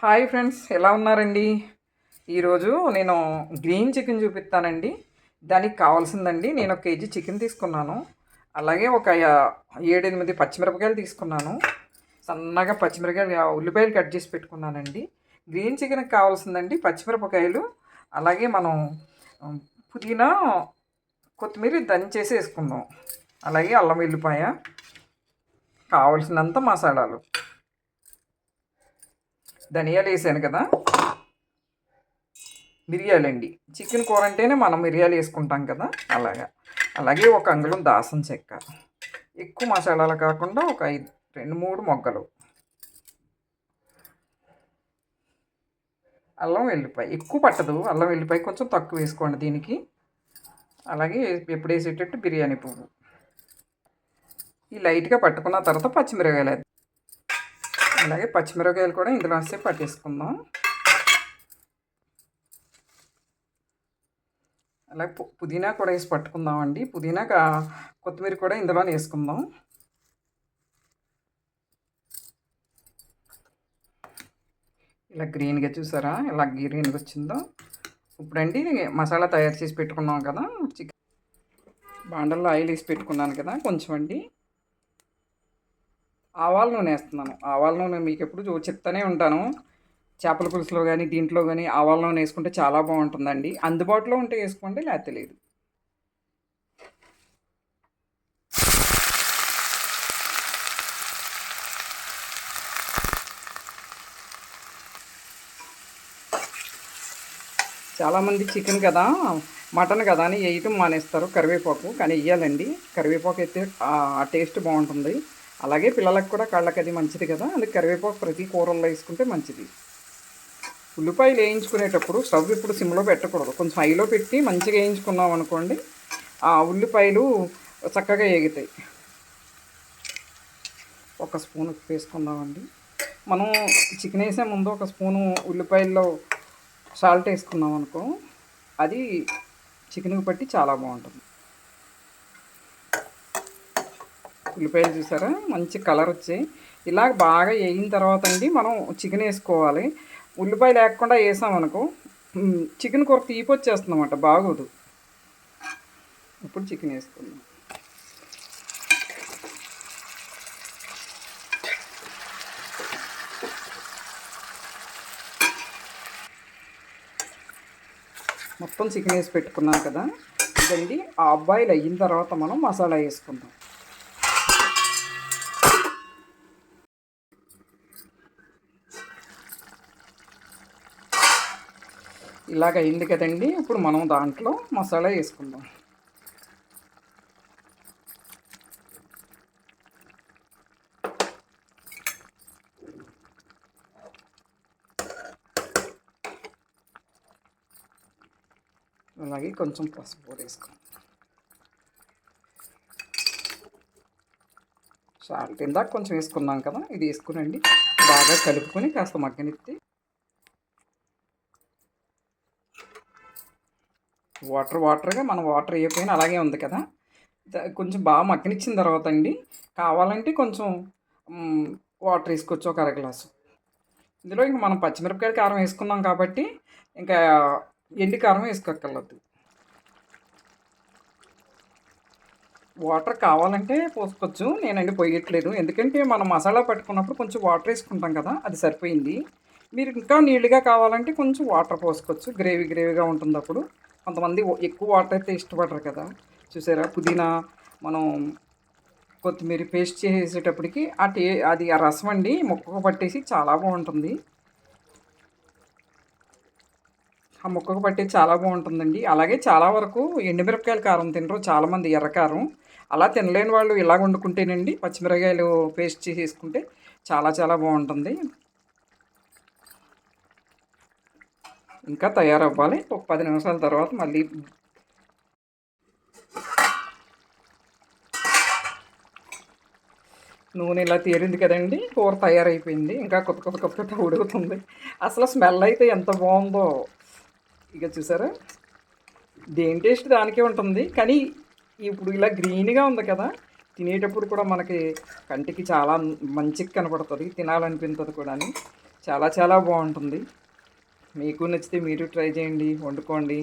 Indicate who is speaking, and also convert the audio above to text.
Speaker 1: Hi friends ఎలా ఉన్నారండి? ఈరోజు నేను గ్రీన్ చికెన్ చూపిస్తానండి. దానికి కావాల్సిందండి నేను ఒక కేజీ చికెన్ తీసుకున్నాను. అలాగే ఒక ఏడెనిమిది పచ్చిమిరపకాయలు తీసుకున్నాను. సన్నగా పచ్చిమిరపకాయలు ఉల్లిపాయలు కట్ చేసి పెట్టుకున్నానండి. గ్రీన్ చికెన్కి కావాల్సిందండి పచ్చిమిరపకాయలు. అలాగే మనం పుదీనా కొత్తిమీర దంచేసి వేసుకుందాం. అలాగే అల్లం వెల్లిపాయ కావలసినంత మసాలాలు. ధనియాలు వేసాను కదా. మిరియాలండి. చికెన్ కూర అంటేనే మనం మిరియాలు వేసుకుంటాం కదా. అలాగా. అలాగే ఒక అంగుళం దాసం చెక్క. ఎక్కువ మసాలాలు కాకుండా ఒక ఐదు రెండు మూడు మొగ్గలు. అల్లం వెల్లిపాయ ఎక్కువ పట్టదు. అల్లం వెల్లిపాయ కొంచెం తక్కువ వేసుకోండి దీనికి. అలాగే ఎప్పుడు వేసేటట్టు బిర్యానీ పువ్వు. ఈ లైట్గా పట్టుకున్న తర్వాత పచ్చిమిరకాయలు అలాగే పచ్చిమిరపకాయలు కూడా ఇందులో వస్తే పట్టేసుకుందాం. అలాగే పుదీనా కూడా వేసి పట్టుకుందామండి. పుదీనా కా- కొత్తిమీర కూడా ఇందులో వేసుకుందాం. ఇలా గ్రీన్గా చూసారా? ఇలా గ్రీన్గా వచ్చిందో. ఇప్పుడండి మసాలా తయారు చేసి పెట్టుకున్నాం కదా. చికెన్ బాండల్లో ఆయిల్ వేసి పెట్టుకున్నాను కదా కొంచెం అండి ఆవాల నూనె వేస్తున్నాను. ఆవాల నూనె మీకు ఎప్పుడు చూ- చెప్తానే ఉంటాను. చేపల పులుసులో కానీ దీంట్లో కానీ ఆవాల నూనె వేసుకుంటే చాలా బాగుంటుందండి. అందుబాటులో ఉంటే వేసుకోండి లేకపోతే లేదు. చాలామంది చికెన్ కదా మటన్ కదా అని వేయటం మానేస్తారు. కరివేపాకు కానీ వేయాలండి. కరివేపాకు అయితే ఆ టేస్ట్ బాగుంటుంది. అలాగే పిల్లలకు కూడా కళ్ళకి అది మంచిది కదా. అందుకే కరివేపాకు ప్రతి కూరల్లో వేసుకుంటే మంచిది. ఉల్లిపాయలు వేయించుకునేటప్పుడు స్టవ్ ఇప్పుడు సిమ్లో పెట్టకూడదు. కొంచెం హైలో పెట్టి మంచిగా వేయించుకున్నాం అనుకోండి ఆ ఉల్లిపాయలు చక్కగా ఎగుతాయి ఒక స్పూన్ ఉప్పు వేసుకుందామండి. మనం చికెన్ వేసే ముందు ఒక స్పూను ఉల్లిపాయల్లో సాల్ట్ వేసుకున్నాం అనుకో అది చికెన్కి బట్టి చాలా బాగుంటుంది. ఉల్లిపాయలు చూసారా? మంచి కలర్ వచ్చాయి ఇలా బాగా వేయిన తర్వాత అండి మనం చికెన్ వేసుకోవాలి. ఉల్లిపాయ లేకుండా వేసామనుకో చికెన్ కూర తీపి వచ్చేస్తుందన్నమాట బాగోదు. ఇప్పుడు చికెన్ వేసుకుందాం. మొత్తం చికెన్ వేసి పెట్టుకున్నాం కదా. ఇదండి ఆ అబ్బాయిలు అయిన తర్వాత మనం మసాలా వేసుకుందాం. ఇలాగ అయింది కదండి. ఇప్పుడు మనం దాంట్లో మసాలా వేసుకుందాం. అలాగే కొంచెం పసుపు వేసుకుందాం. సాల్ట్ ఇందాక కొంచెం వేసుకున్నాం కదా ఇది వేసుకునండి. బాగా కలుపుకొని కాస్త మగ్గనెత్తి వాటర్ వాటర్గా మనం వాటర్ వేయకపోయినా అలాగే ఉంది కదా. కొంచెం బాగా మక్కనిచ్చిన తర్వాత అండి కావాలంటే కొంచెం వాటర్ వేసుకోవచ్చు ఒక అర గ్లాసు ఇందులో ఇంక మనం పచ్చిమిరపకాయ కారం వేసుకున్నాం కాబట్టి ఇంకా ఎండి కారం వేసుకోక్కర్లేదు. వాటర్ కావాలంటే పోసుకోవచ్చు నేనండి పోయట్లేదు. ఎందుకంటే మనం మసాలా పట్టుకున్నప్పుడు కొంచెం వాటర్ వేసుకుంటాం కదా అది సరిపోయింది. మీరు ఇంకా నీళ్ళుగా కావాలంటే కొంచెం వాటర్ పోసుకోవచ్చు గ్రేవీ గ్రేవీగా ఉంటుంది అప్పుడు కొంతమంది ఎక్కువ వాటర్ అయితే ఇష్టపడరు కదా. చూసారా? పుదీనా మనం కొత్తిమీర పేస్ట్ చేసేటప్పటికి ఆ టే అది ఆ రసం అండి ముక్కకు పట్టేసి చాలా బాగుంటుంది. ఆ ముక్కకు పట్టేసి చాలా బాగుంటుందండి. అలాగే చాలా వరకు ఎండుమిరపకాయల కారం తినరు చాలామంది ఎర్రకారం అలా తినలేని వాళ్ళు ఇలా వండుకుంటేనండి పచ్చిమిరపకాయలు పేస్ట్ చేసేసుకుంటే చాలా చాలా బాగుంటుంది. ఇంకా తయారవ్వాలి. ఒక పది నిమిషాల తర్వాత మళ్ళీ నూనె ఇలా తేరింది కదండి. కూర తయారైపోయింది. ఇంకా కొత్త కొత్త కొత్త కొత్త ఉడుకుతుంది అసలు స్మెల్ అయితే ఎంత బాగుందో. ఇక చూసారా? దేని టేస్ట్ దానికే ఉంటుంది. కానీ ఇప్పుడు ఇలా గ్రీన్గా ఉంది కదా. తినేటప్పుడు కూడా మనకి కంటికి చాలా మంచిగా కనపడుతుంది. తినాలనిపించదు కూడా చాలా చాలా బాగుంటుంది. మీకు నచ్చితే మీరు ట్రై చేయండి వండుకోండి.